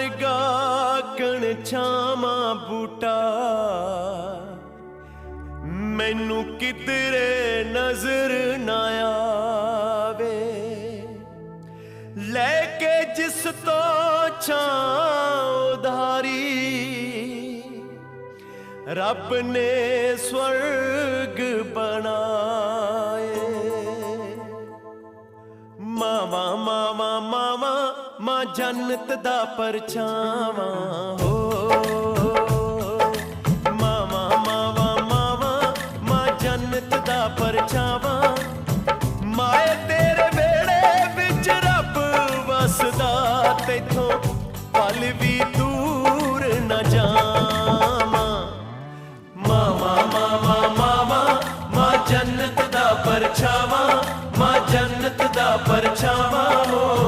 ਵਰਗਾ ਕਣ ਛਾਵਾਂ ਬੂਟਾ। ਮੈਨੂੰ ਕਿਧਰੇ ਨਜ਼ਰ ਨਾ ਆਵੇ। ਲੈ ਕੇ ਜਿਸ ਤੋਂ ਛਾਂ ਉਧਾਰੀ, ਰੱਬ ਨੇ ਸਵਰਗ ਬਣਾ ਮਾਂ ਜੰਨਤ ਦਾ ਪਰਛਾਵਾਂ, ਹੋ। ਮਾਵਾ ਮਾਵਾ ਮਾਵਾ, ਮਾਂ ਜੰਨਤ ਦਾ ਪਰਛਾਵਾਂ। ਮਾਏ ਤੇਰੇ ਵੇੜੇ ਵਿੱਚ ਰੱਬ ਵਸਦਾ, ਤੇਥੋਂ ਪਲ ਵੀ ਦੂਰ ਨਾ ਜਾਵਾਂ। ਮਾਵਾ ਮਾਵਾ ਮਾਵਾ, ਮਾਂ ਜੰਨਤ ਦਾ ਪਰਛਾਵਾਂ, ਮਾਂ ਜੰਨਤ ਦਾ ਪਰਛਾਵਾਂ, ਹੋ।